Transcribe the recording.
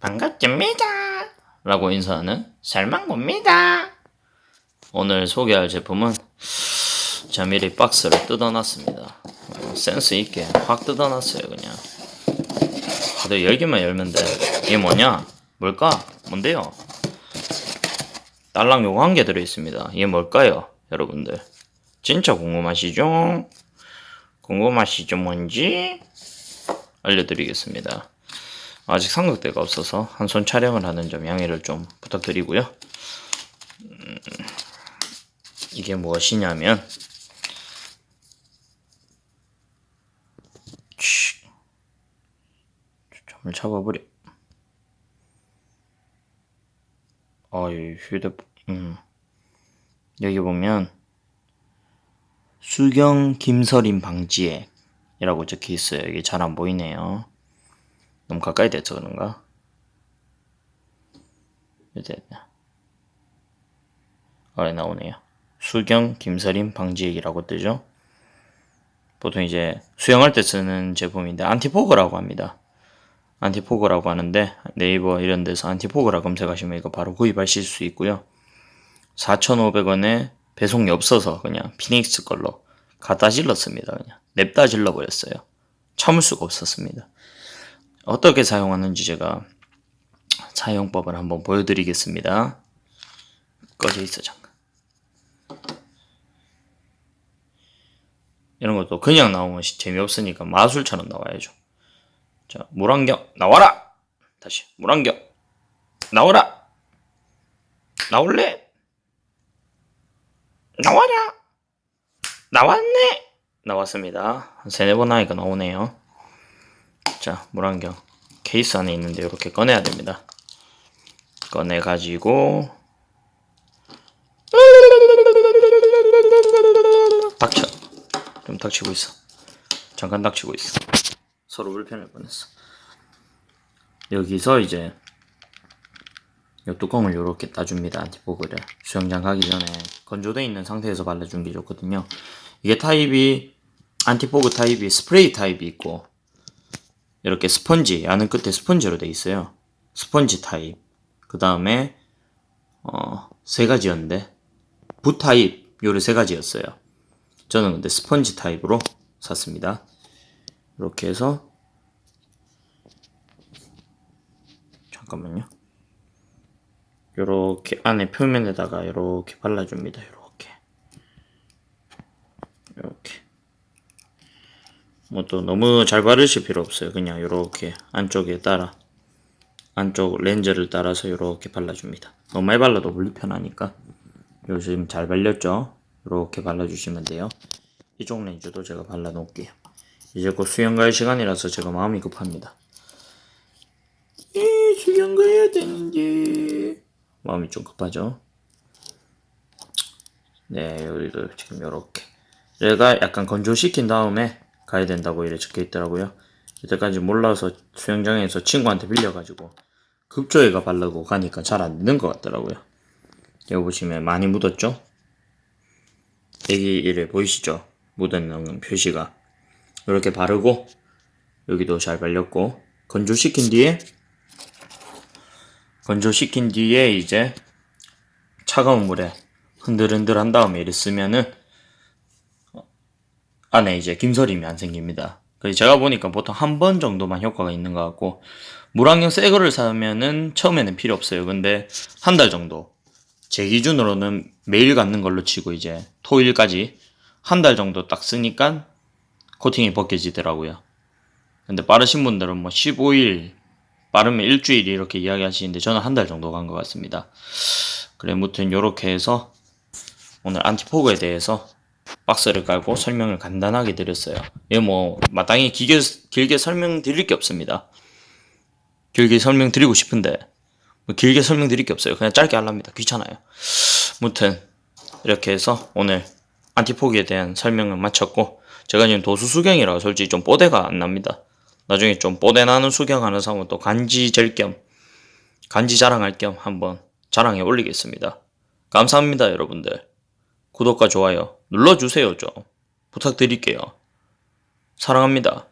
반갑습니다. 라고 인사하는 살망고입니다. 오늘 소개할 제품은 자 미리 박스를 뜯어놨습니다. 어, 센스 있게 확 뜯어놨어요 그냥. 다들 열기만 열면 돼. 이게 뭐냐? 뭘까? 뭔데요? 딸랑 요거 한 개 들어있습니다. 이게 뭘까요? 여러분들. 진짜 궁금하시죠? 궁금하시죠 뭔지? 알려드리겠습니다. 아직 삼각대가 없어서 한 손 촬영을 하는 점 양해를 좀 부탁드리고요. 음, 이게 무엇이냐면 치, 점을 잡아버려. 어이 휴대폰. 음. 여기 보면 수경 김서림 방지액이라고 적혀 있어요. 이게 잘 안 보이네요. 너무 가까이 대서 그런가? 이제 아래 나오네요. 수경 김서림 방지액이라고 뜨죠. 보통 이제 수영할 때 쓰는 제품인데 안티포그라고 합니다. 안티포그라고 하는데 네이버 이런 데서 안티포그라 검색하시면 이거 바로 구입하실 수 있고요. 4,500원에 배송이 없어서 그냥 피닉스 걸로 갖다 질렀습니다. 그냥 냅다 질러버렸어요. 참을 수가 없었습니다. 어떻게 사용하는지 제가 사용법을 한번 보여드리겠습니다. 꺼져 있어 잠깐. 이런 것도 그냥 나오면 재미없으니까 마술처럼 나와야죠. 자, 물안경 나와라. 다시 물안경 나와라. 나올래? 나와라. 나왔네. 나왔습니다. 한 세네 번 하니까 나오네요. 자, 물안경 케이스 안에 있는데 이렇게 꺼내야 됩니다. 꺼내 가지고 닥쳐. 좀 닥치고 있어. 잠깐 닥치고 있어. 서로 불편할 뻔했어. 여기서 이제 이 뚜껑을 이렇게 따줍니다. 안티포그를 수영장 가기 전에 건조돼 있는 상태에서 발라준 게 좋거든요. 이게 타입이 안티포그 타입이 스프레이 타입이 있고 이렇게 스펀지 안은 끝에 스펀지로 돼 있어요. 스펀지 타입. 그 다음에 어 세 가지였는데 붓 타입 요리 세 가지였어요. 저는 근데 스펀지 타입으로 샀습니다. 이렇게 해서 잠깐만요. 요렇게 안에 표면에다가 요렇게 발라줍니다. 요렇게 뭐 또 너무 잘 바르실 필요 없어요. 그냥 요렇게 안쪽에 따라 안쪽 렌즈를 따라서 요렇게 발라줍니다. 너무 많이 발라도 불편하니까 요즘 잘 발렸죠? 요렇게 발라주시면 돼요. 이쪽 렌즈도 제가 발라놓을게요. 이제 곧 수영 갈 시간이라서 제가 마음이 급합니다. 이 수영 가야 되는데 마음이 좀 급하죠. 네, 여기도 지금 요렇게 얘가 약간 건조시킨 다음에 가야 된다고 이렇게 적혀 있더라고요. 이때까지 몰라서 수영장에서 친구한테 빌려가지고 급조해가 바르고 가니까 잘 안 되는 것 같더라고요. 여기 보시면 많이 묻었죠? 여기 이래 보이시죠? 묻어있는 표시가 이렇게 바르고 여기도 잘 발렸고 건조시킨 뒤에 건조시킨 뒤에 이제 차가운 물에 흔들흔들 한 다음에 이렇게 쓰면은 안에 이제 김서림이 안 생깁니다. 그래서 제가 보니까 보통 한 번 정도만 효과가 있는 것 같고 물안경 새 거를 사면은 처음에는 필요 없어요. 근데 한 달 정도 제 기준으로는 매일 갖는 걸로 치고 이제 토일까지 한 달 정도 딱 쓰니까 코팅이 벗겨지더라고요. 근데 빠르신 분들은 뭐 15일 빠르면 일주일 이렇게 이야기하시는데 저는 한 달 정도 간 것 같습니다. 그래 무튼 요렇게 해서 오늘 안티포그에 대해서 박스를 깔고 설명을 간단하게 드렸어요. 이거 뭐 마땅히 길게, 길게 설명 드릴 게 없습니다. 길게 설명 드리고 싶은데 뭐 길게 설명 드릴 게 없어요. 그냥 짧게 하랍니다. 귀찮아요. 무튼 이렇게 해서 오늘 안티포기에 대한 설명을 마쳤고 제가 지금 도수 수경이라고 솔직히 좀 뽀대가 안 납니다. 나중에 좀 뽀대 나는 수경하는 사람은 또 간지 잴겸 간지 자랑할 겸 한번 자랑해 올리겠습니다. 감사합니다 여러분들. 구독과 좋아요 눌러주세요 좀 부탁드릴게요. 사랑합니다.